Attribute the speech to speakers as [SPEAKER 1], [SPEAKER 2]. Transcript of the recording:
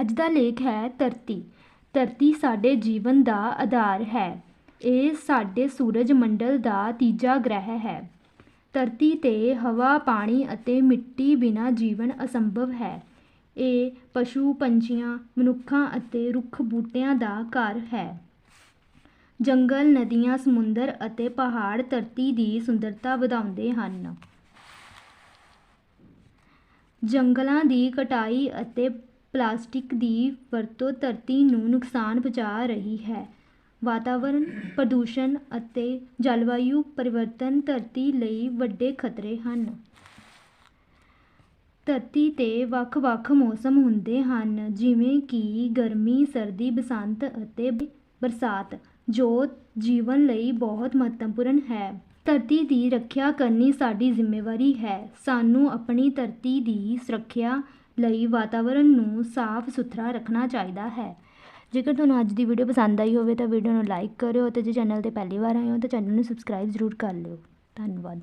[SPEAKER 1] ਅੱਜ ਦਾ ਲੇਖ ਹੈ ਧਰਤੀ। ਧਰਤੀ ਸਾਡੇ ਜੀਵਨ ਦਾ ਆਧਾਰ ਹੈ। ਇਹ ਸਾਡੇ ਸੂਰਜ ਮੰਡਲ ਦਾ ਤੀਜਾ ਗ੍ਰਹਿ ਹੈ। ਧਰਤੀ 'ਤੇ ਹਵਾ, ਪਾਣੀ ਅਤੇ ਮਿੱਟੀ ਬਿਨਾਂ ਜੀਵਨ ਅਸੰਭਵ ਹੈ। ਇਹ ਪਸ਼ੂ, ਪੰਛੀਆਂ, ਮਨੁੱਖਾਂ ਅਤੇ ਰੁੱਖ ਬੂਟਿਆਂ ਦਾ ਘਰ ਹੈ। ਜੰਗਲ, ਨਦੀਆਂ, ਸਮੁੰਦਰ ਅਤੇ ਪਹਾੜ ਧਰਤੀ ਦੀ ਸੁੰਦਰਤਾ ਵਧਾਉਂਦੇ ਹਨ। ਜੰਗਲਾਂ ਦੀ ਕਟਾਈ ਅਤੇ ਪਲਾਸਟਿਕ ਦੀ ਵਰਤੋਂ ਧਰਤੀ ਨੂੰ ਨੁਕਸਾਨ ਪਹੁੰਚਾ ਰਹੀ ਹੈ। ਵਾਤਾਵਰਨ ਪ੍ਰਦੂਸ਼ਣ ਅਤੇ ਜਲਵਾਯੂ ਪਰਿਵਰਤਨ ਧਰਤੀ ਲਈ ਵੱਡੇ ਖਤਰੇ ਹਨ। ਧਰਤੀ 'ਤੇ ਵੱਖ-ਵੱਖ ਮੌਸਮ ਹੁੰਦੇ ਹਨ, ਜਿਵੇਂ ਕਿ ਗਰਮੀ, ਸਰਦੀ, ਬਸੰਤ ਅਤੇ ਬਰਸਾਤ, ਜੋ ਜੀਵਨ ਲਈ ਬਹੁਤ ਮਹੱਤਵਪੂਰਨ ਹੈ। ਧਰਤੀ ਦੀ ਰੱਖਿਆ ਕਰਨੀ ਸਾਡੀ ਜ਼ਿੰਮੇਵਾਰੀ ਹੈ। ਸਾਨੂੰ ਆਪਣੀ ਧਰਤੀ ਦੀ ਸੁਰੱਖਿਆ ਲਈ ਵਾਤਾਵਰਨ ਨੂੰ ਸਾਫ਼ ਸੁਥਰਾ ਰੱਖਣਾ ਚਾਹੀਦਾ ਹੈ। ਜੇਕਰ ਤੁਹਾਨੂੰ ਅੱਜ ਦੀ ਵੀਡੀਓ ਪਸੰਦ ਆਈ ਹੋਵੇ ਤਾਂ ਵੀਡੀਓ ਨੂੰ ਲਾਈਕ ਕਰਿਓ ਅਤੇ ਜੇ ਚੈਨਲ 'ਤੇ ਪਹਿਲੀ ਵਾਰ ਆਏ ਹੋ ਤਾਂ ਚੈਨਲ ਨੂੰ ਸਬਸਕ੍ਰਾਈਬ ਜ਼ਰੂਰ ਕਰ ਲਿਓ। ਧੰਨਵਾਦ।